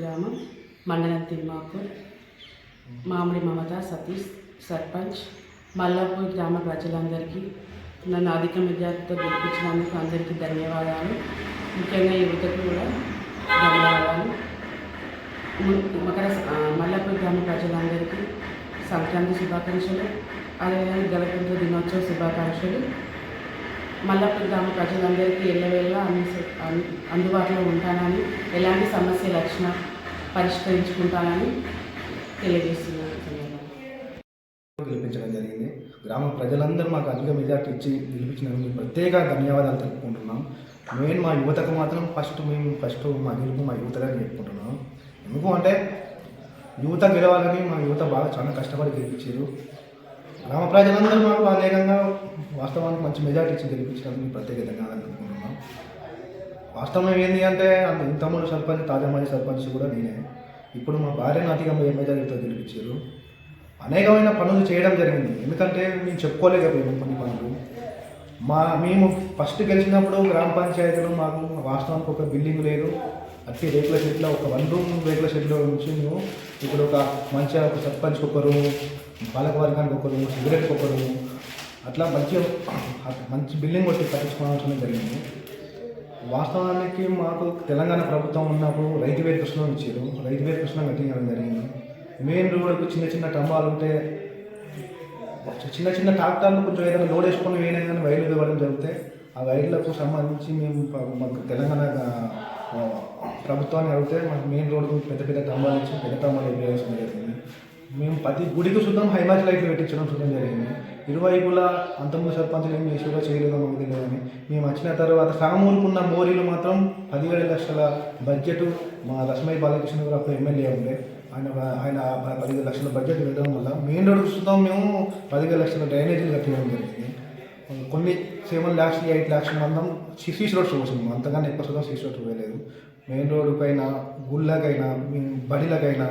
గ్రామం మండలం తిమ్మాపూర్. మామిడి మమత సతీష్ సర్పంచ్. మల్లాపూర్ గ్రామ ప్రజలందరికీ నన్ను అధిక మెజార్టీతో గెలిపించినందుకు అందరికీ ధన్యవాదాలు. ముఖ్యంగా యువతకు కూడా ధన్యవాదాలు. మకర మల్లాపూర్ గ్రామ ప్రజలందరికీ సంక్రాంతి శుభాకాంక్షలు అదేవిధంగా గణతంత్ర దినోత్సవ శుభాకాంక్షలు. మల్లాపూర్ గ్రామ ప్రజలందరికీ ఎల్లవేళ అన్ని అందుబాటులో ఉంటానని ఎలాంటి సమస్యలు వచ్చినా పరిష్కరించుకుంటానని తెలియజేస్తున్నాను గెలిపించడం జరిగింది. గ్రామ ప్రజలందరూ మాకు అధిక మెజార్టీ ఇచ్చి గెలిపించినందుకు ప్రత్యేక ధన్యవాదాలు తెలుపుకుంటున్నాం. మెయిన్ మా యువతకు మాత్రం ఫస్ట్ మేము ఫస్ట్ మా గెలుపు మా యువతగా చెప్పుకుంటున్నాం. ఎందుకు అంటే యువత గెలవాలని మా యువత బాగా చాలా కష్టపడి గెలిపించారు. గ్రామ ప్రజలందరూ మాకు అనేకంగా వాస్తవానికి మంచి మెజార్టీ ఇచ్చి గెలిపించినందుకు ప్రత్యేక ధన్యవాదాలు తెలుపుకుంటున్నాం. వాస్తవం ఏంటి అంటే అంత ఇంతమంది సర్పంచ్ తాజామాజీ సర్పంచ్ కూడా నేనే. ఇప్పుడు మా భార్యను అతిగా మెజారిటీతో గెలిపించారు అనేకమైన పనులు చేయడం జరిగింది. ఎందుకంటే మేము చెప్పుకోలేకపోయాము కొన్ని పనులు. మా మేము ఫస్ట్ గెలిచినప్పుడు గ్రామ పంచాయతీలో మాకు వాస్తవానికి ఒక బిల్డింగ్ లేదు. అట్టి రేకుల షెడ్లో ఒక వన్ రూమ్ రేకుల షెడ్లో నుంచి మేము ఇప్పుడు ఒక మంచిగా ఒక సర్పంచ్కి ఒక రూము పాలక వర్గానికి ఒక సిగరెట్కి ఒక అట్లా మంచిగా మంచి బిల్డింగ్ కొట్టి కట్టించుకోవాల్సిన జరిగింది. వాస్తవానికి మాకు తెలంగాణ ప్రభుత్వం ఉన్నప్పుడు రైతు వేరు కృష్ణ ఇచ్చారు రైతు వేరు కృష్ణ కట్టించడం జరిగింది. మెయిన్ రోడ్కు చిన్న చిన్న టంబాలు ఉంటే చిన్న చిన్న ట్రాక్టర్లు కొంచెం ఏదైనా లోడ్ వేసుకొని వేయడం కానీ వైర్లు ఇవ్వడం జరిగితే ఆ వైర్లకు సంబంధించి మేము మాకు తెలంగాణ ప్రభుత్వాన్ని అడిగితే మాకు మెయిన్ రోడ్డు పెద్ద పెద్ద టంబాలు ఇచ్చి పెద్ద టంబాలు వేయాల్సిన జరిగింది. మేము ప్రతి గుడికి చూద్దాం హైమాజ్ లైట్లు పెట్టించడం చూడడం జరిగింది. ఇరువైపులా అంతమంది సర్పంచులు ఏం చేసేవో చేయలేదో మాకు తెలియదని మేము వచ్చిన తర్వాత సామూరుకున్న మోరీలు మాత్రం పదిహేడు లక్షల బడ్జెట్ మా లక్ష్మయ్య బాలకృష్ణ గారు అప్పుడు ఎమ్మెల్యే ఉండే. ఆయన ఆయన పదిహేడు లక్షల బడ్జెట్ పెట్టడం వల్ల మెయిన్ రోడ్ చూద్దాం మేము పదిహేడు లక్షల డ్రైనేజీలు కట్టడం జరిగింది. కొన్ని సెవెన్ ల్యాక్స్ ఎయిట్ ల్యాక్స్ మందం సీసీ రోడ్స్ పోసినాము అంతగానే ఎక్కువ శాతం సీసీ రోడ్స్ చూడలేదు మెయిన్ రోడ్డుకైనా గుళ్ళకైనా బడిలకైనా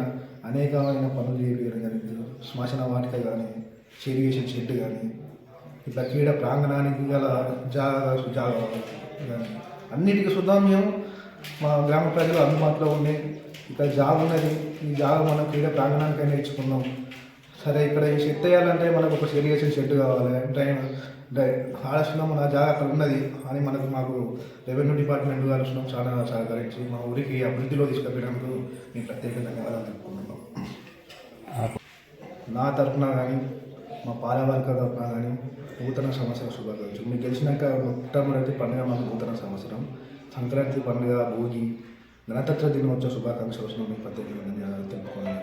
అనేకమైన పనులు చేయడం జరిగింది. శ్మశాన వాటిక కానీ చెరిగేషన్ షెడ్ కానీ ఇట్లా క్రీడ ప్రాంగణానికి గల జాగా జాగా కానీ అన్నిటికీ సుద్దాం మేము. మా గ్రామ ప్రజలు అందుబాటులో ఉండే ఇక్కడ జాగ ఉన్నది. ఈ జాగ మనం క్రీడ ప్రాంగణానికైనా ఇచ్చుకున్నాం సరే ఇక్కడ ఈ షెడ్ వేయాలంటే మనకు ఒక సెరిగేషన్ షెడ్ కావాలి. డ్రైన్ డ్రై ఆలోచన మన జాగ అక్కడ ఉన్నది అని మనకు మాకు రెవెన్యూ డిపార్ట్మెంట్ ఆలోచన చాలా సహకరించి మా ఊరికి అభివృద్ధిలో తీసుకెళ్ళడానికి మేము ప్రత్యేక ధన్యవాదాలు తెలుపుకుంటున్నాం. నా తరఫున కానీ మా పాలవర్గ తరఫున కానీ నూతన సంవత్సరం శుభాకాంక్షలు. మీకు గెలిచినాక మొట్టమొదటి పండుగ మాకు నూతన సంవత్సరం. సంక్రాంతి పండుగ భోగి గణతంత్ర దినోత్సవ శుభాకాంక్షలు మీకు ప్రత్యేకంగా ధన్యవాదాలు తెలుపుకోవడం